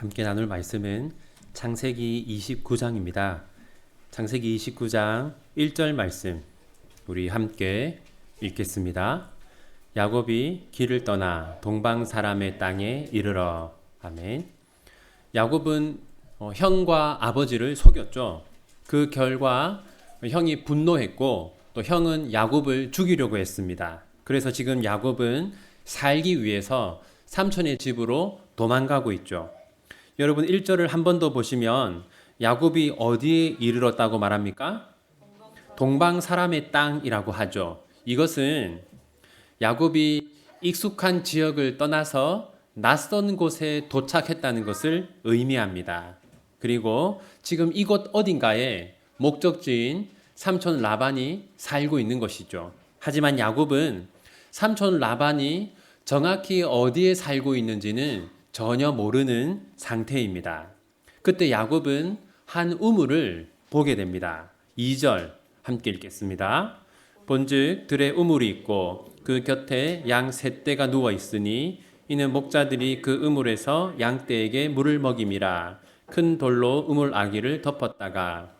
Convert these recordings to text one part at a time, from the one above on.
함께 나눌 말씀은 창세기 29장입니다. 창세기 29장 1절 말씀 우리 함께 읽겠습니다. 야곱이 길을 떠나 동방 사람의 땅에 이르러 아멘. 야곱은 어, 형과 아버지를 속였죠. 그 결과 형이 분노했고 또 형은 야곱을 죽이려고 했습니다. 그래서 지금 야곱은 살기 위해서 삼촌의 집으로 도망가고 있죠. 여러분 1절을 한 번 더 보시면 야곱이 어디에 이르렀다고 말합니까? 동방 사람의 땅이라고 하죠. 이것은 야곱이 익숙한 지역을 떠나서 낯선 곳에 도착했다는 것을 의미합니다. 그리고 지금 이곳 어딘가에 목적지인 삼촌 라반이 살고 있는 것이죠. 하지만 야곱은 삼촌 라반이 정확히 어디에 살고 있는지는 전혀 모르는 상태입니다. 그때 야곱은 한 우물을 보게 됩니다. 2절 함께 읽겠습니다. 본즉 들에 우물이 있고 그 곁에 양 세 떼가 누워 있으니 이는 목자들이 그 우물에서 양 떼에게 물을 먹임이라 큰 돌로 우물 아기를 덮었다가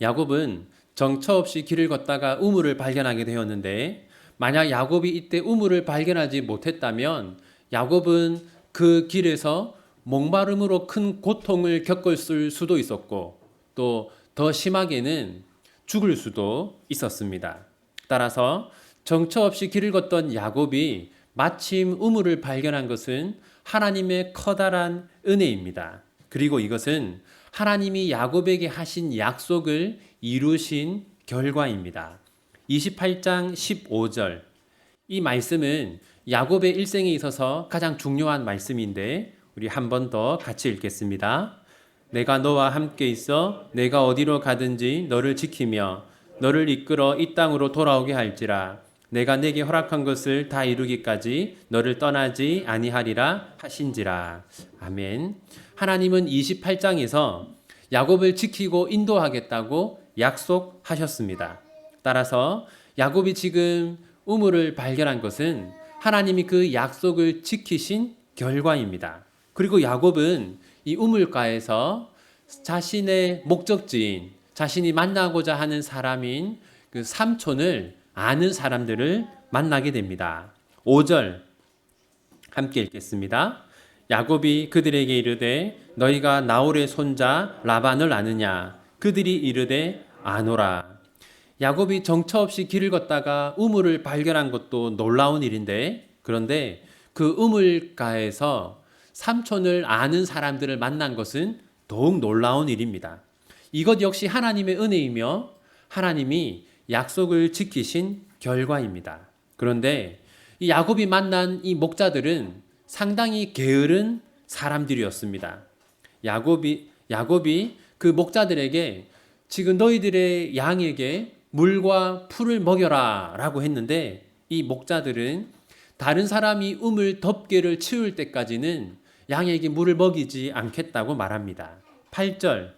야곱은 정처 없이 길을 걷다가 우물을 발견하게 되었는데 만약 야곱이 이때 우물을 발견하지 못했다면 야곱은 그 길에서 목마름으로 큰 고통을 겪었을 수도 있었고 또 더 심하게는 죽을 수도 있었습니다. 따라서 정처 없이 길을 걷던 야곱이 마침 우물을 발견한 것은 하나님의 커다란 은혜입니다. 그리고 이것은 하나님이 야곱에게 하신 약속을 이루신 결과입니다. 28장 15절. 이 말씀은 야곱의 일생에 있어서 가장 중요한 말씀인데 우리 한 번 더 같이 읽겠습니다. 내가 너와 함께 있어 내가 어디로 가든지 너를 지키며 너를 이끌어 이 땅으로 돌아오게 할지라 내가 내게 허락한 것을 다 이루기까지 너를 떠나지 아니하리라 하신지라. 아멘. 하나님은 28장에서 야곱을 지키고 인도하겠다고 약속하셨습니다. 따라서 야곱이 지금 우물을 발견한 것은 하나님이 그 약속을 지키신 결과입니다. 그리고 야곱은 이 우물가에서 자신의 목적지인 자신이 만나고자 하는 사람인 그 삼촌을 아는 사람들을 만나게 됩니다. 5절 함께 읽겠습니다. 야곱이 그들에게 이르되 너희가 나홀의 손자 라반을 아느냐 그들이 이르되 아노라 야곱이 정처 없이 길을 걷다가 우물을 발견한 것도 놀라운 일인데 그런데 그 우물가에서 삼촌을 아는 사람들을 만난 것은 더욱 놀라운 일입니다. 이것 역시 하나님의 은혜이며 하나님이 약속을 지키신 결과입니다. 그런데 이 야곱이 만난 이 목자들은 상당히 게으른 사람들이었습니다. 야곱이 야곱이 그 목자들에게 지금 너희들의 양에게 물과 풀을 먹여라 라고 했는데 이 목자들은 다른 사람이 우물 덮개를 치울 때까지는 양에게 물을 먹이지 않겠다고 말합니다. 8절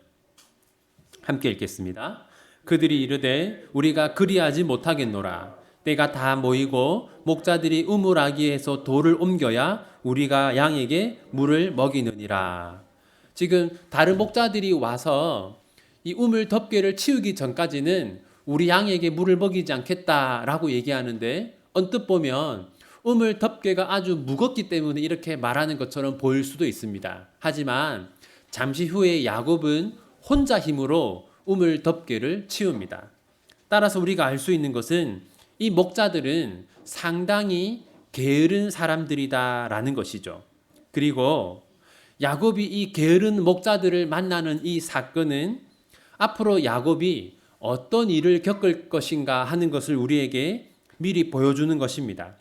함께 읽겠습니다. 그들이 이르되 우리가 그리하지 못하겠노라. 때가 다 모이고 목자들이 우물아기에서 돌을 옮겨야 우리가 양에게 물을 먹이느니라. 지금 다른 목자들이 와서 이 우물 덮개를 치우기 전까지는 우리 양에게 물을 먹이지 않겠다라고 얘기하는데 언뜻 보면 우물 덮개가 아주 무겁기 때문에 이렇게 말하는 것처럼 보일 수도 있습니다. 하지만 잠시 후에 야곱은 혼자 힘으로 우물 덮개를 치웁니다. 따라서 우리가 알 수 있는 것은 이 목자들은 상당히 게으른 사람들이다라는 것이죠. 그리고 야곱이 이 게으른 목자들을 만나는 이 사건은 앞으로 야곱이 어떤 일을 겪을 것인가 하는 것을 우리에게 미리 보여주는 것입니다.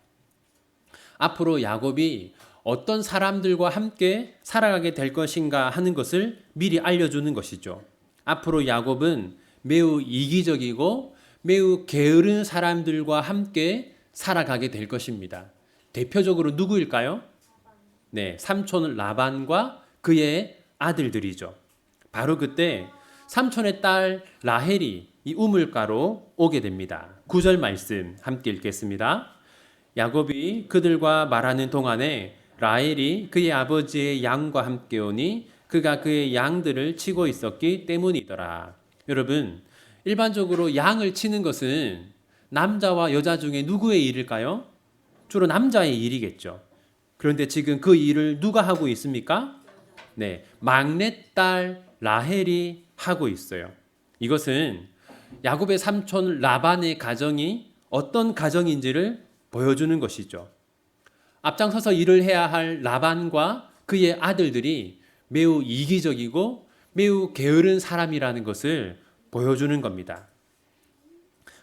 앞으로 야곱이 어떤 사람들과 함께 살아가게 될 것인가 하는 것을 미리 알려주는 것이죠. 앞으로 야곱은 매우 이기적이고 매우 게으른 사람들과 함께 살아가게 될 것입니다. 대표적으로 누구일까요? 네, 삼촌 라반과 그의 아들들이죠. 바로 그때 삼촌의 딸 라헬이 이 우물가로 오게 됩니다. 구절 말씀 함께 읽겠습니다. 야곱이 그들과 말하는 동안에 라헬이 그의 아버지의 양과 함께 오니 그가 그의 양들을 치고 있었기 때문이더라. 여러분, 일반적으로 양을 치는 것은 남자와 여자 중에 누구의 일일까요? 주로 남자의 일이겠죠. 그런데 지금 그 일을 누가 하고 있습니까? 네, 막내딸 라헬이 하고 있어요. 이것은 야곱의 삼촌 라반의 가정이 어떤 가정인지를 보여주는 것이죠. 앞장서서 일을 해야 할 라반과 그의 아들들이 매우 이기적이고 매우 게으른 사람이라는 것을 보여주는 겁니다.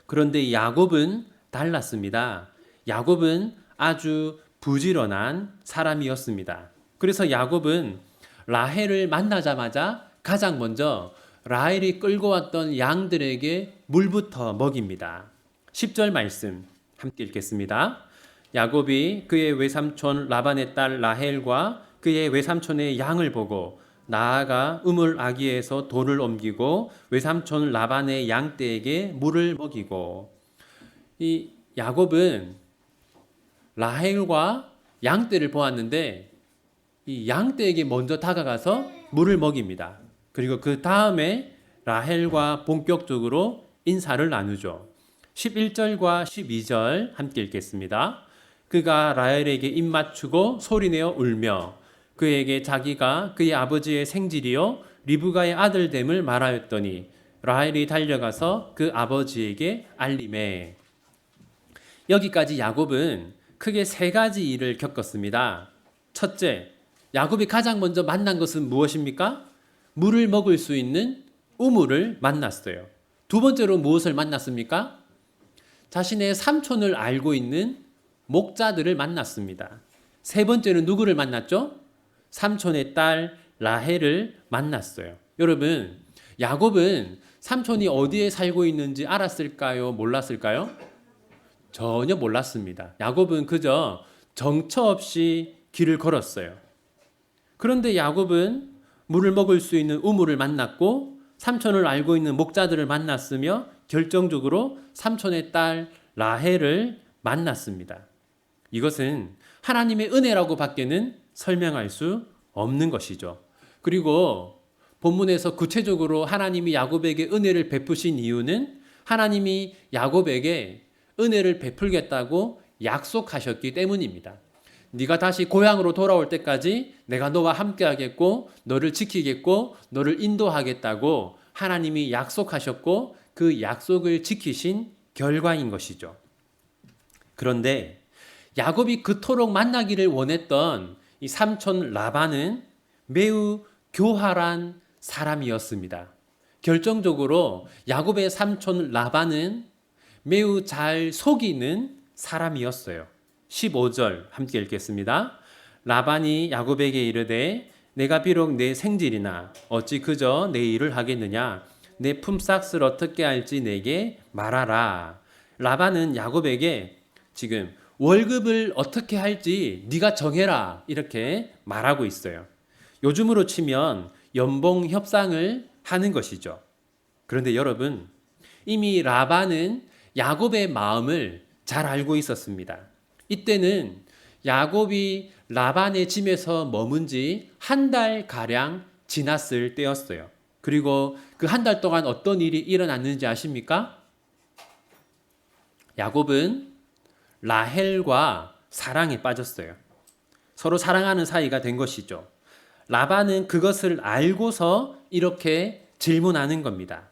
그런데 야곱은 달랐습니다. 야곱은 아주 부지런한 사람이었습니다. 그래서 야곱은 라헬을 만나자마자 가장 먼저 라헬이 끌고 왔던 양들에게 물부터 먹입니다. 10절 말씀 함께 읽겠습니다. 야곱이 그의 외삼촌 라반의 딸 라헬과 그의 외삼촌의 양을 보고 나아가 우물 아기에서 돌을 옮기고 외삼촌 라반의 양떼에게 물을 먹이고 이 야곱은 라헬과 양떼를 보았는데 이 양떼에게 먼저 다가가서 물을 먹입니다. 그리고 그 다음에 라헬과 본격적으로 인사를 나누죠. 11절과 12절 함께 읽겠습니다. 그가 라헬에게 입 맞추고 소리내어 울며 그에게 자기가 그의 아버지의 생질이요 리브가의 아들됨을 말하였더니 라헬이 달려가서 그 아버지에게 알림해 여기까지 야곱은 크게 세 가지 일을 겪었습니다. 첫째, 야곱이 가장 먼저 만난 것은 무엇입니까? 물을 먹을 수 있는 우물을 만났어요. 두 번째로 무엇을 만났습니까? 자신의 삼촌을 알고 있는 목자들을 만났습니다. 세 번째는 누구를 만났죠? 삼촌의 딸 라헬을 만났어요. 여러분, 야곱은 삼촌이 어디에 살고 있는지 알았을까요? 몰랐을까요? 전혀 몰랐습니다. 야곱은 그저 정처 없이 길을 걸었어요. 그런데 야곱은 물을 먹을 수 있는 우물을 만났고 삼촌을 알고 있는 목자들을 만났으며 결정적으로 삼촌의 딸 라헬을 만났습니다. 이것은 하나님의 은혜라고 밖에는 설명할 수 없는 것이죠. 그리고 본문에서 구체적으로 하나님이 야곱에게 은혜를 베푸신 이유는 하나님이 야곱에게 은혜를 베풀겠다고 약속하셨기 때문입니다. 네가 다시 고향으로 돌아올 때까지 내가 너와 함께 하겠고 너를 지키겠고 너를 인도하겠다고 하나님이 약속하셨고 그 약속을 지키신 결과인 것이죠. 그런데 야곱이 그토록 만나기를 원했던 이 삼촌 라반은 매우 교활한 사람이었습니다. 결정적으로 야곱의 삼촌 라반은 매우 잘 속이는 사람이었어요. 15절 함께 읽겠습니다. 라반이 야곱에게 이르되 내가 비록 내 생질이나 어찌 그저 내 일을 하겠느냐 내 품삯을 어떻게 할지 내게 말하라. 라반은 야곱에게 지금 월급을 어떻게 할지 네가 정해라 이렇게 말하고 있어요. 요즘으로 치면 연봉 협상을 하는 것이죠. 그런데 여러분 이미 라반은 야곱의 마음을 잘 알고 있었습니다. 이때는 야곱이 라반의 짐에서 머문 지 한 달 가량 지났을 때였어요. 그리고 그 한 달 동안 어떤 일이 일어났는지 아십니까? 야곱은 라헬과 사랑에 빠졌어요. 서로 사랑하는 사이가 된 것이죠. 라반은 그것을 알고서 이렇게 질문하는 겁니다.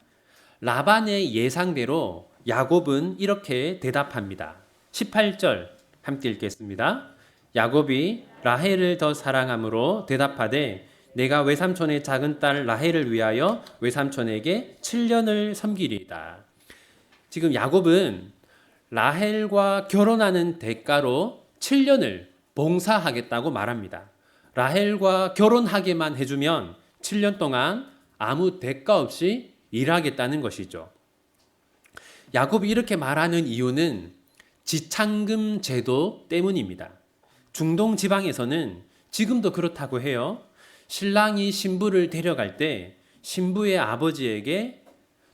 라반의 예상대로 야곱은 이렇게 대답합니다. 18절 함께 읽겠습니다. 야곱이 라헬을 더 사랑함으로 대답하되 내가 외삼촌의 작은 딸 라헬을 위하여 외삼촌에게 7년을 섬기리이다. 지금 야곱은 라헬과 결혼하는 대가로 7년을 봉사하겠다고 말합니다. 라헬과 결혼하게만 해주면 7년 동안 아무 대가 없이 일하겠다는 것이죠. 야곱이 이렇게 말하는 이유는 지창금 제도 때문입니다. 중동 지방에서는 지금도 그렇다고 해요. 신랑이 신부를 데려갈 때 신부의 아버지에게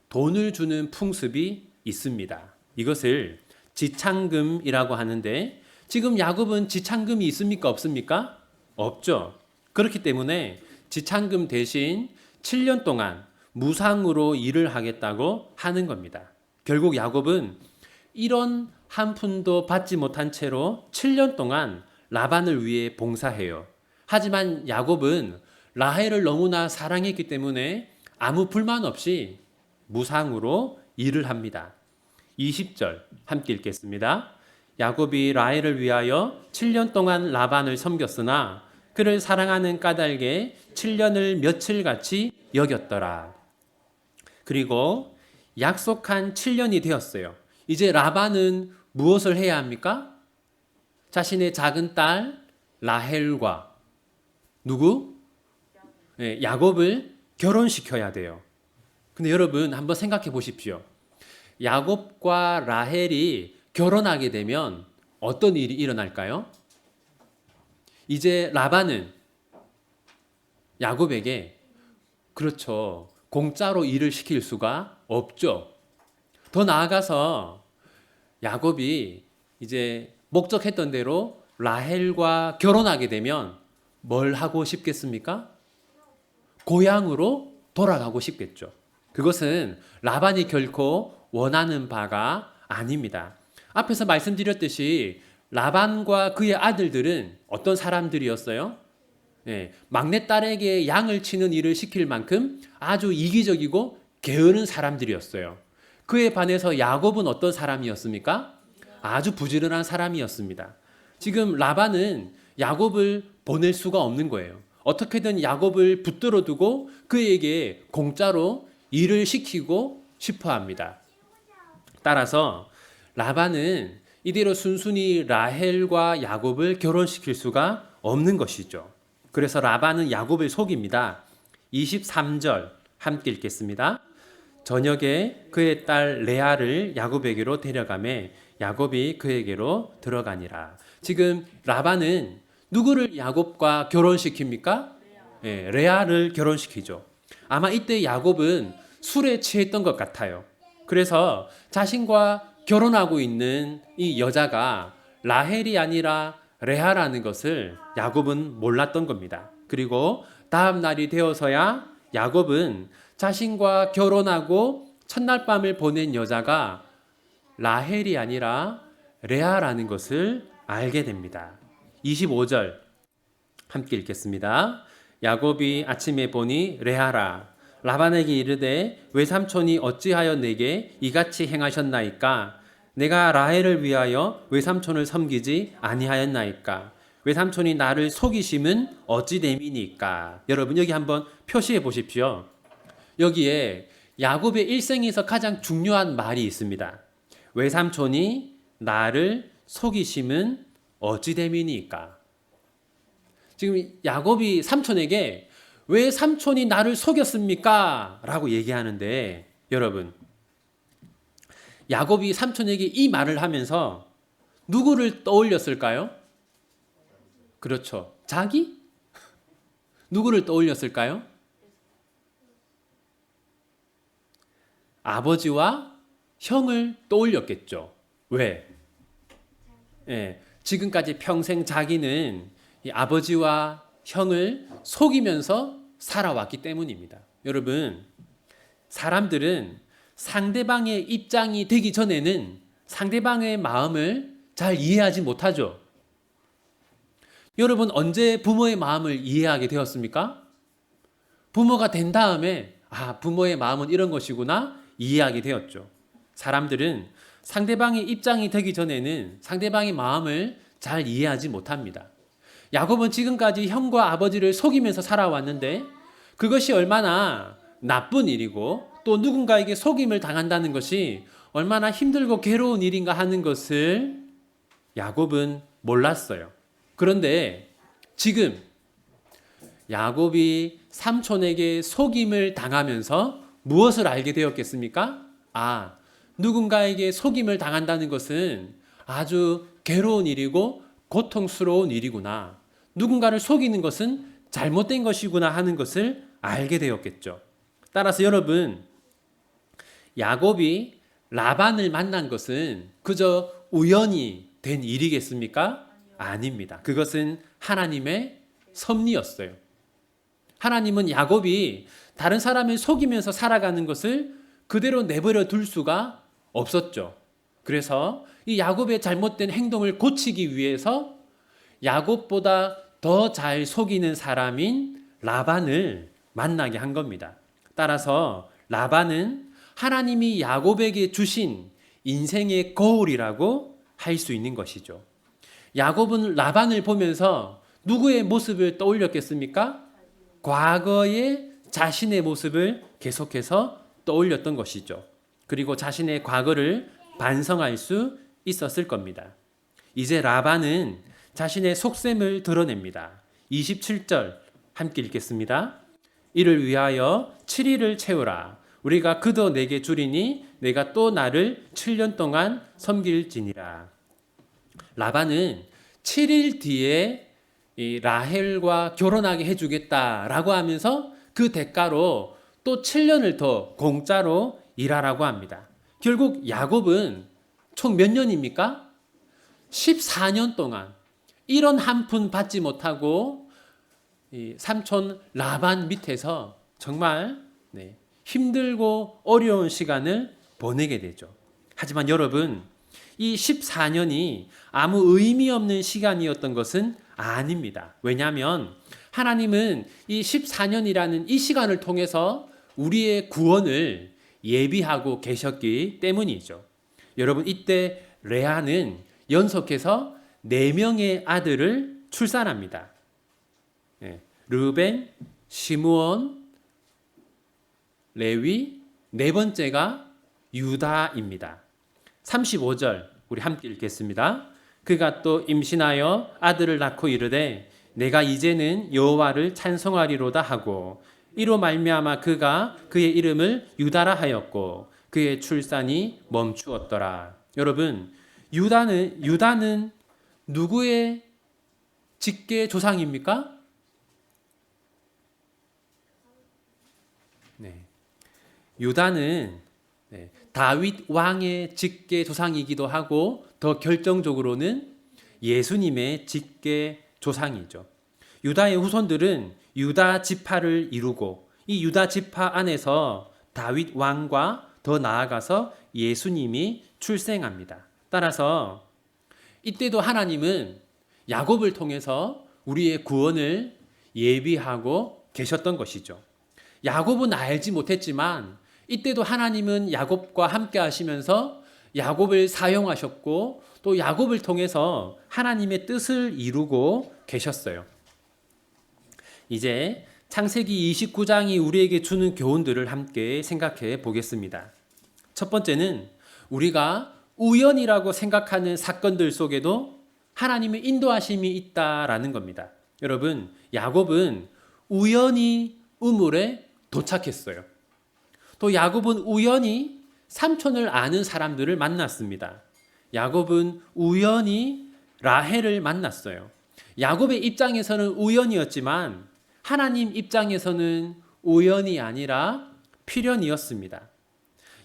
돈을 주는 풍습이 있습니다. 이것을 지창금이라고 하는데 지금 야곱은 지창금이 있습니까? 없습니까? 없죠. 그렇기 때문에 지참금 대신 7년 동안 무상으로 일을 하겠다고 하는 겁니다. 결국 야곱은 이런 한 푼도 받지 못한 채로 7년 동안 라반을 위해 봉사해요. 하지만 야곱은 라헬을 너무나 사랑했기 때문에 아무 불만 없이 무상으로 일을 합니다. 20절 함께 읽겠습니다. 야곱이 라헬을 위하여 7년 동안 라반을 섬겼으나 그를 사랑하는 까닭에 7년을 며칠같이 여겼더라. 그리고 약속한 7년이 되었어요. 이제 라반은 무엇을 해야 합니까? 자신의 작은 딸 라헬과 누구? 네, 야곱을 결혼시켜야 돼요. 근데 여러분 한번 생각해 보십시오. 야곱과 라헬이 결혼하게 되면 어떤 일이 일어날까요? 이제 라반은 야곱에게 그렇죠. 공짜로 일을 시킬 수가 없죠. 더 나아가서 야곱이 이제 목적했던 대로 라헬과 결혼하게 되면 뭘 하고 싶겠습니까? 고향으로 돌아가고 싶겠죠. 그것은 라반이 결코 원하는 바가 아닙니다. 앞에서 말씀드렸듯이 라반과 그의 아들들은 어떤 사람들이었어요? 예, 막내딸에게 양을 치는 일을 시킬 만큼 아주 이기적이고 게으른 사람들이었어요. 그에 반해서 야곱은 어떤 사람이었습니까? 아주 부지런한 사람이었습니다. 지금 라반은 야곱을 보낼 수가 없는 거예요. 어떻게든 야곱을 붙들어 두고 그에게 공짜로 일을 시키고 싶어 합니다. 따라서 라반은 이대로 순순히 라헬과 야곱을 결혼시킬 수가 없는 것이죠. 그래서 라반은 야곱을 속입니다. 23절 함께 읽겠습니다. 저녁에 그의 딸 레아를 야곱에게로 데려가매 야곱이 그에게로 들어가니라. 지금 라반은 누구를 야곱과 결혼시킵니까? 네, 레아를 결혼시키죠. 아마 이때 야곱은 술에 취했던 것 같아요. 그래서 자신과 결혼하고 있는 이 여자가 라헬이 아니라 레아라는 것을 야곱은 몰랐던 겁니다. 그리고 다음 날이 되어서야 야곱은 자신과 결혼하고 첫날 밤을 보낸 여자가 라헬이 아니라 레아라는 것을 알게 됩니다. 25절 함께 읽겠습니다. 야곱이 아침에 보니 레아라 라반에게 이르되 외삼촌이 어찌하여 내게 이같이 행하셨나이까 내가 라헬을 위하여 외삼촌을 섬기지 아니하였나이까 외삼촌이 나를 속이심은 어찌 됨이니까 여러분 여기 한번 표시해 보십시오. 여기에 야곱의 일생에서 가장 중요한 말이 있습니다. 외삼촌이 나를 속이심은 어찌 됨이니까. 지금 야곱이 삼촌에게 왜 삼촌이 나를 속였습니까? 라고 얘기하는데 여러분 야곱이 삼촌에게 이 말을 하면서 누구를 떠올렸을까요? 그렇죠. 자기? 누구를 떠올렸을까요? 아버지와 형을 떠올렸겠죠. 왜? 예, 지금까지 평생 자기는 이 아버지와 형을 속이면서 살아왔기 때문입니다. 여러분, 사람들은 상대방의 입장이 되기 전에는 상대방의 마음을 잘 이해하지 못하죠. 여러분, 언제 부모의 마음을 이해하게 되었습니까? 부모가 된 다음에, 아, 부모의 마음은 이런 것이구나 이해하게 되었죠. 사람들은 상대방의 입장이 되기 전에는 상대방의 마음을 잘 이해하지 못합니다. 야곱은 지금까지 형과 아버지를 속이면서 살아왔는데 그것이 얼마나 나쁜 일이고 또 누군가에게 속임을 당한다는 것이 얼마나 힘들고 괴로운 일인가 하는 것을 야곱은 몰랐어요. 그런데 지금 야곱이 삼촌에게 속임을 당하면서 무엇을 알게 되었겠습니까? 아, 누군가에게 속임을 당한다는 것은 아주 괴로운 일이고 고통스러운 일이구나. 누군가를 속이는 것은 잘못된 것이구나 하는 것을 알게 되었겠죠. 따라서 여러분, 야곱이 라반을 만난 것은 그저 우연히 된 일이겠습니까? 아닙니다. 그것은 하나님의 섭리였어요. 하나님은 야곱이 다른 사람을 속이면서 살아가는 것을 그대로 내버려 둘 수가 없었죠. 그래서 이 야곱의 잘못된 행동을 고치기 위해서 야곱보다 더 잘 속이는 사람인 라반을 만나게 한 겁니다. 따라서 라반은 하나님이 야곱에게 주신 인생의 거울이라고 할 수 있는 것이죠. 야곱은 라반을 보면서 누구의 모습을 떠올렸겠습니까? 과거의 자신의 모습을 계속해서 떠올렸던 것이죠. 그리고 자신의 과거를 반성할 수 있었을 겁니다. 이제 라반은 자신의 속셈을 드러냅니다. 27절 함께 읽겠습니다. 이를 위하여 7일을 채우라. 우리가 그도 내게 주리니 내가 또 나를 7년 동안 섬길지니라. 라반은 7일 뒤에 이 라헬과 결혼하게 해주겠다라고 하면서 그 대가로 또 7년을 더 공짜로 일하라고 합니다. 결국 야곱은 총 몇 년입니까? 14년 동안 이런 한 푼 받지 못하고 이 삼촌 라반 밑에서 정말 네, 힘들고 어려운 시간을 보내게 되죠. 하지만 여러분, 이 14년이 아무 의미 없는 시간이었던 것은 아닙니다. 왜냐하면 하나님은 이 14년이라는 이 시간을 통해서 우리의 구원을 예비하고 계셨기 때문이죠. 여러분, 이때 레아는 연속해서 네 명의 아들을 출산합니다. 예, 르벤, 시므온, 레위, 네 번째가 유다입니다. 35절 우리 함께 읽겠습니다. 그가 또 임신하여 아들을 낳고 이르되 내가 이제는 여호와를 찬송하리로다 하고 이로 말미암아 그가 그의 이름을 유다라 하였고 그의 출산이 멈추었더라. 여러분 유다는 유다는 누구의 직계 조상입니까? 네. 유다는 네, 다윗 왕의 직계 조상이기도 하고 더 결정적으로는 예수님의 직계 조상이죠. 유다의 후손들은 유다 지파를 이루고 이 유다 지파 안에서 다윗 왕과 더 나아가서 예수님이 출생합니다. 따라서 이때도 하나님은 야곱을 통해서 우리의 구원을 예비하고 계셨던 것이죠. 야곱은 알지 못했지만 이때도 하나님은 야곱과 함께 하시면서 야곱을 사용하셨고 또 야곱을 통해서 하나님의 뜻을 이루고 계셨어요. 이제 창세기 29장이 우리에게 주는 교훈들을 함께 생각해 보겠습니다. 첫 번째는 우리가 우연이라고 생각하는 사건들 속에도 하나님의 인도하심이 있다라는 겁니다. 여러분, 야곱은 우연히 우물에 도착했어요. 또 야곱은 우연히 삼촌을 아는 사람들을 만났습니다. 야곱은 우연히 라헬을 만났어요. 야곱의 입장에서는 우연이었지만 하나님 입장에서는 우연이 아니라 필연이었습니다.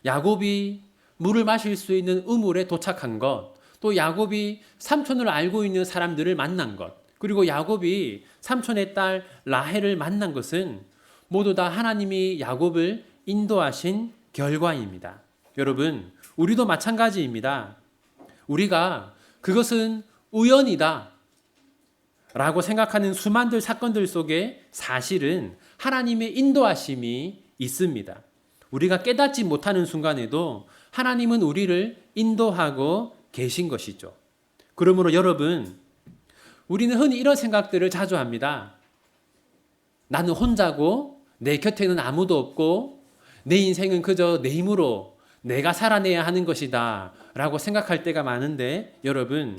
야곱이 물을 마실 수 있는 우물에 도착한 것, 또 야곱이 삼촌을 알고 있는 사람들을 만난 것, 그리고 야곱이 삼촌의 딸 라헬을 만난 것은 모두 다 하나님이 야곱을 인도하신 결과입니다. 여러분, 우리도 마찬가지입니다. 우리가 그것은 우연이다. 라고 생각하는 수많은 사건들 속에 사실은 하나님의 인도하심이 있습니다. 우리가 깨닫지 못하는 순간에도 하나님은 우리를 인도하고 계신 것이죠. 그러므로 여러분, 우리는 흔히 이런 생각들을 자주 합니다. 나는 혼자고, 내 곁에는 아무도 없고, 내 인생은 그저 내 힘으로 내가 살아내야 하는 것이다. 라고 생각할 때가 많은데, 여러분,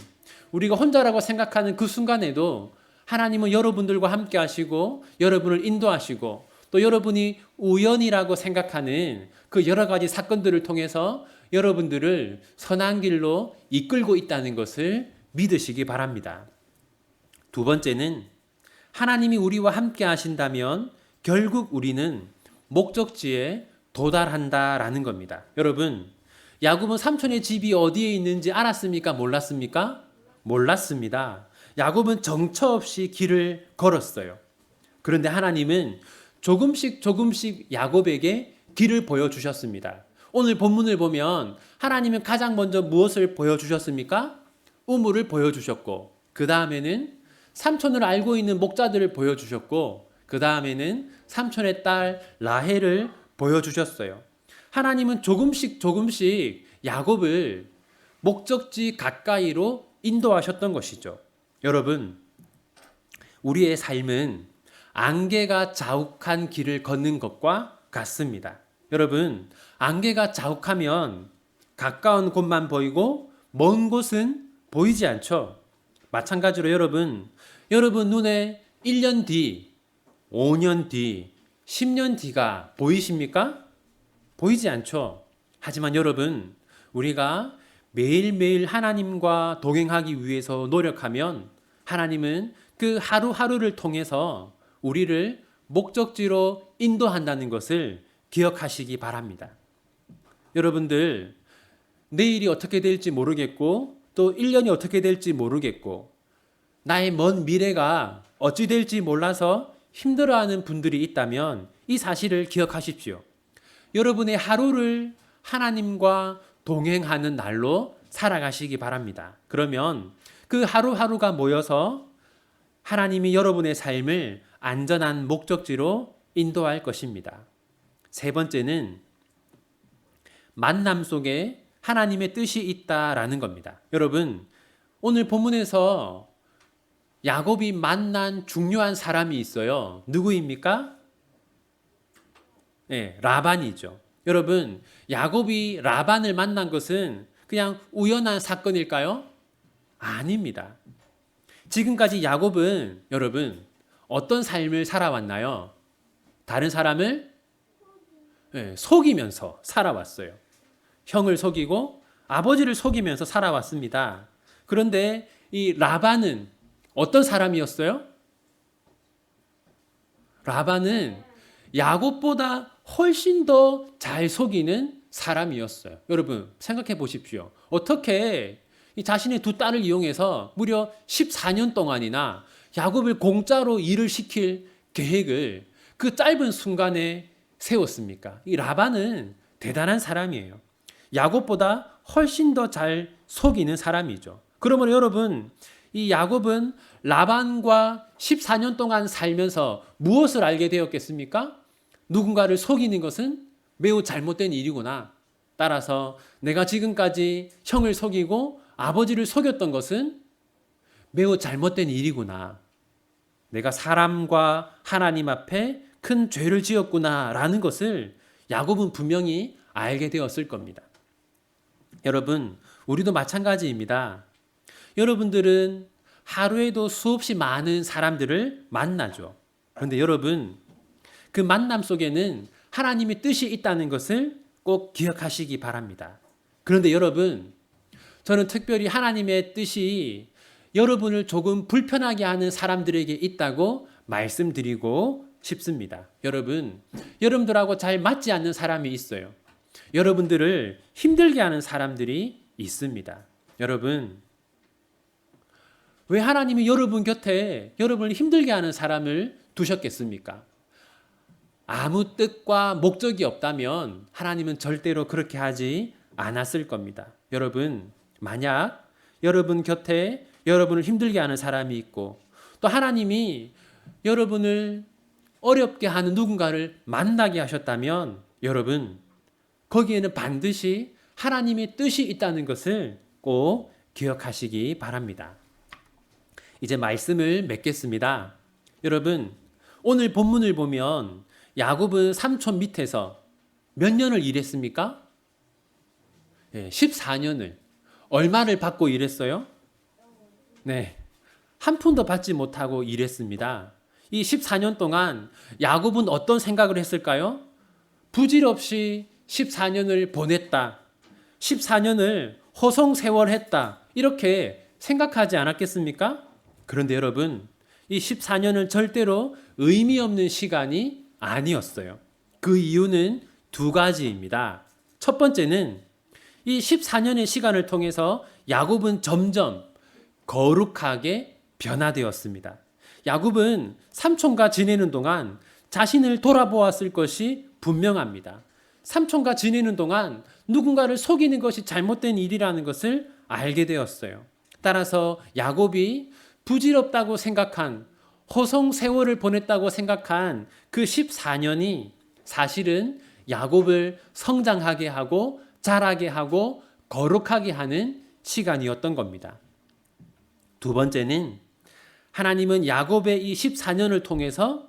우리가 혼자라고 생각하는 그 순간에도 하나님은 여러분들과 함께 하시고, 여러분을 인도하시고, 또 여러분이 우연이라고 생각하는 그 여러 가지 사건들을 통해서 여러분들을 선한 길로 이끌고 있다는 것을 믿으시기 바랍니다. 두 번째는 하나님이 우리와 함께 하신다면 결국 우리는 목적지에 도달한다라는 겁니다. 여러분, 야곱은 삼촌의 집이 어디에 있는지 알았습니까? 몰랐습니까? 몰랐습니다. 야곱은 정처 없이 길을 걸었어요. 그런데 하나님은 조금씩 조금씩 야곱에게 길을 보여주셨습니다. 오늘 본문을 보면 하나님은 가장 먼저 무엇을 보여주셨습니까? 우물을 보여주셨고, 그 다음에는 삼촌을 알고 있는 목자들을 보여주셨고, 그 다음에는 삼촌의 딸 라헬을 보여주셨어요. 하나님은 조금씩 조금씩 야곱을 목적지 가까이로 인도하셨던 것이죠. 여러분, 우리의 삶은 안개가 자욱한 길을 걷는 것과 같습니다. 여러분, 안개가 자욱하면 가까운 곳만 보이고 먼 곳은 보이지 않죠. 마찬가지로 여러분, 여러분 눈에 1년 뒤, 5년 뒤, 10년 뒤가 보이십니까? 보이지 않죠. 하지만 여러분, 우리가 매일매일 하나님과 동행하기 위해서 노력하면 하나님은 그 하루하루를 통해서 우리를 목적지로 인도한다는 것을 기억하시기 바랍니다. 여러분들, 내일이 어떻게 될지 모르겠고, 또 1년이 어떻게 될지 모르겠고, 나의 먼 미래가 어찌 될지 몰라서 힘들어하는 분들이 있다면 이 사실을 기억하십시오. 여러분의 하루를 하나님과 동행하는 날로 살아가시기 바랍니다. 그러면 그 하루하루가 모여서 하나님이 여러분의 삶을 안전한 목적지로 인도할 것입니다. 세 번째는 만남 속에 하나님의 뜻이 있다라는 겁니다. 여러분, 오늘 본문에서 야곱이 만난 중요한 사람이 있어요. 누구입니까? 네, 라반이죠. 여러분, 야곱이 라반을 만난 것은 그냥 우연한 사건일까요? 아닙니다. 지금까지 야곱은 여러분 어떤 삶을 살아왔나요? 다른 사람을 네, 속이면서 살아왔어요. 형을 속이고 아버지를 속이면서 살아왔습니다. 그런데 이 라반은 어떤 사람이었어요? 라반은 야곱보다 훨씬 더 잘 속이는 사람이었어요. 여러분 생각해 보십시오. 어떻게 자신의 두 딸을 이용해서 무려 14년 동안이나 야곱을 공짜로 일을 시킬 계획을 그 짧은 순간에 세웠습니까? 이 라반은 대단한 사람이에요. 야곱보다 훨씬 더 잘 속이는 사람이죠. 그러면 여러분, 이 야곱은 라반과 14년 동안 살면서 무엇을 알게 되었겠습니까? 누군가를 속이는 것은 매우 잘못된 일이구나. 따라서 내가 지금까지 형을 속이고 아버지를 속였던 것은 매우 잘못된 일이구나. 내가 사람과 하나님 앞에 큰 죄를 지었구나라는 것을 야곱은 분명히 알게 되었을 겁니다. 여러분, 우리도 마찬가지입니다. 여러분들은 하루에도 수없이 많은 사람들을 만나죠. 그런데 여러분, 그 만남 속에는 하나님의 뜻이 있다는 것을 꼭 기억하시기 바랍니다. 그런데 여러분, 저는 특별히 하나님의 뜻이 여러분을 조금 불편하게 하는 사람들에게 있다고 말씀드리고 싶습니다. 여러분, 여러분들하고 잘 맞지 않는 사람이 있어요. 여러분들을 힘들게 하는 사람들이 있습니다. 여러분, 왜 하나님이 여러분 곁에 여러분을 힘들게 하는 사람을 두셨겠습니까? 아무 뜻과 목적이 없다면 하나님은 절대로 그렇게 하지 않았을 겁니다. 여러분, 만약 여러분 곁에 여러분을 힘들게 하는 사람이 있고 또 하나님이 여러분을 어렵게 하는 누군가를 만나게 하셨다면 여러분, 거기에는 반드시 하나님의 뜻이 있다는 것을 꼭 기억하시기 바랍니다. 이제 말씀을 맺겠습니다. 여러분, 오늘 본문을 보면 야곱은 삼촌 밑에서 몇 년을 일했습니까? 네, 14년을. 얼마를 받고 일했어요? 네. 한 푼도 받지 못하고 일했습니다. 이 14년 동안 야곱은 어떤 생각을 했을까요? 부질없이 14년을 보냈다. 14년을 허송세월했다. 이렇게 생각하지 않았겠습니까? 그런데 여러분, 이 14년은 절대로 의미 없는 시간이 아니었어요. 그 이유는 두 가지입니다. 첫 번째는 이 14년의 시간을 통해서 야곱은 점점 거룩하게 변화되었습니다. 야곱은 삼촌과 지내는 동안 자신을 돌아보았을 것이 분명합니다. 삼촌과 지내는 동안 누군가를 속이는 것이 잘못된 일이라는 것을 알게 되었어요. 따라서 야곱이 부질없다고 생각한 호성 세월을 보냈다고 생각한 그 14년이 사실은 야곱을 성장하게 하고 자라게 하고 거룩하게 하는 시간이었던 겁니다. 두 번째는 하나님은 야곱의 이 14년을 통해서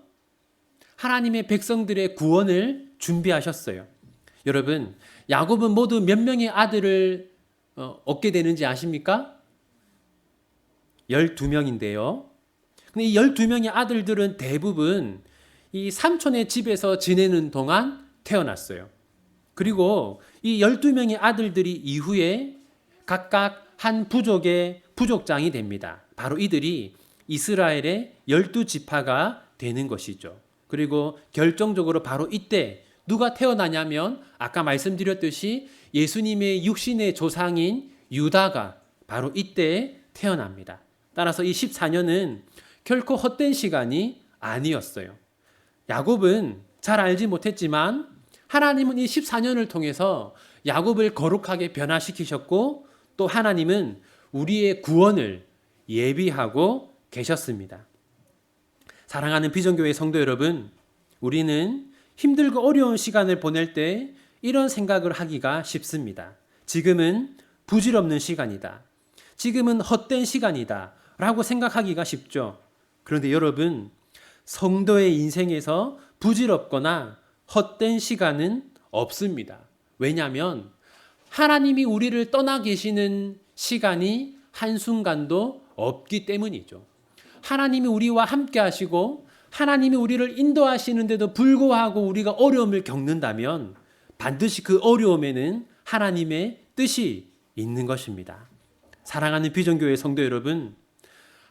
하나님의 백성들의 구원을 준비하셨어요. 여러분, 야곱은 모두 몇 명의 아들을 어, 얻게 되는지 아십니까? 12명인데요. 근데 이 12명의 아들들은 대부분 이 삼촌의 집에서 지내는 동안 태어났어요. 그리고 이 12명의 아들들이 이후에 각각 한 부족의 부족장이 됩니다. 바로 이들이 이스라엘의 12지파가 되는 것이죠. 그리고 결정적으로 바로 이때 누가 태어나냐면 아까 말씀드렸듯이 예수님의 육신의 조상인 유다가 바로 이때 태어납니다. 따라서 이 14년은 결코 헛된 시간이 아니었어요. 야곱은 잘 알지 못했지만 하나님은 이 14년을 통해서 야곱을 거룩하게 변화시키셨고 또 하나님은 우리의 구원을 예비하고 계셨습니다. 사랑하는 비전교회 성도 여러분, 우리는 힘들고 어려운 시간을 보낼 때 이런 생각을 하기가 쉽습니다. 지금은 부질없는 시간이다. 지금은 헛된 시간이다. 라고 생각하기가 쉽죠. 그런데 여러분, 성도의 인생에서 부질없거나 헛된 시간은 없습니다. 왜냐하면 하나님이 우리를 떠나 계시는 시간이 한순간도 없기 때문이죠. 하나님이 우리와 함께 하시고 하나님이 우리를 인도하시는데도 불구하고 우리가 어려움을 겪는다면 반드시 그 어려움에는 하나님의 뜻이 있는 것입니다. 사랑하는 비전교회 성도 여러분,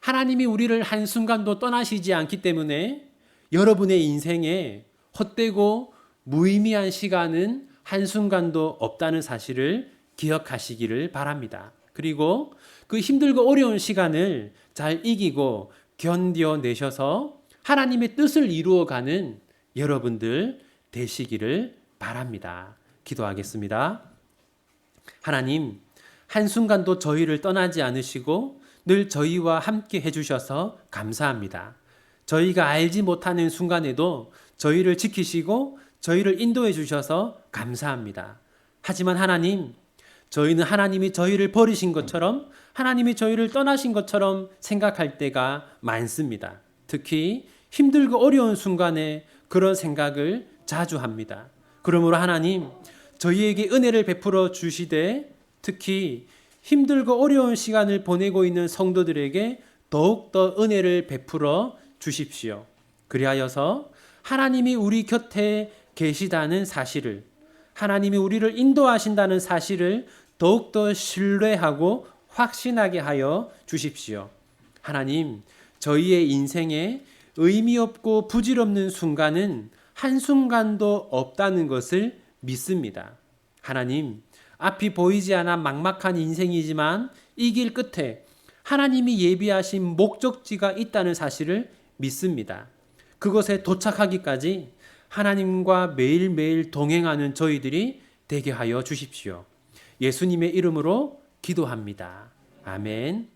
하나님이 우리를 한순간도 떠나시지 않기 때문에 여러분의 인생에 헛되고 무의미한 시간은 한순간도 없다는 사실을 기억하시기를 바랍니다. 그리고 그 힘들고 어려운 시간을 잘 이기고 견뎌내셔서 하나님의 뜻을 이루어가는 여러분들 되시기를 바랍니다. 기도하겠습니다. 하나님, 한순간도 저희를 떠나지 않으시고 늘 저희와 함께 해주셔서 감사합니다. 저희가 알지 못하는 순간에도 저희를 지키시고 저희를 인도해 주셔서 감사합니다. 하지만 하나님, 저희는 하나님이 저희를 버리신 것처럼 하나님이 저희를 떠나신 것처럼 생각할 때가 많습니다. 특히 힘들고 어려운 순간에 그런 생각을 자주 합니다. 그러므로 하나님, 저희에게 은혜를 베풀어 주시되 특히 힘들고 어려운 시간을 보내고 있는 성도들에게 더욱더 은혜를 베풀어 주십시오. 그리하여서 하나님이 우리 곁에 계시다는 사실을, 하나님이 우리를 인도하신다는 사실을 더욱더 신뢰하고 확신하게 하여 주십시오. 하나님, 저희의 인생에 의미 없고 부질없는 순간은 한순간도 없다는 것을 믿습니다. 하나님, 앞이 보이지 않아 막막한 인생이지만 이 길 끝에 하나님이 예비하신 목적지가 있다는 사실을 믿습니다. 그것에 도착하기까지 하나님과 매일매일 동행하는 저희들이 되게 하여 주십시오. 예수님의 이름으로 기도합니다. 아멘.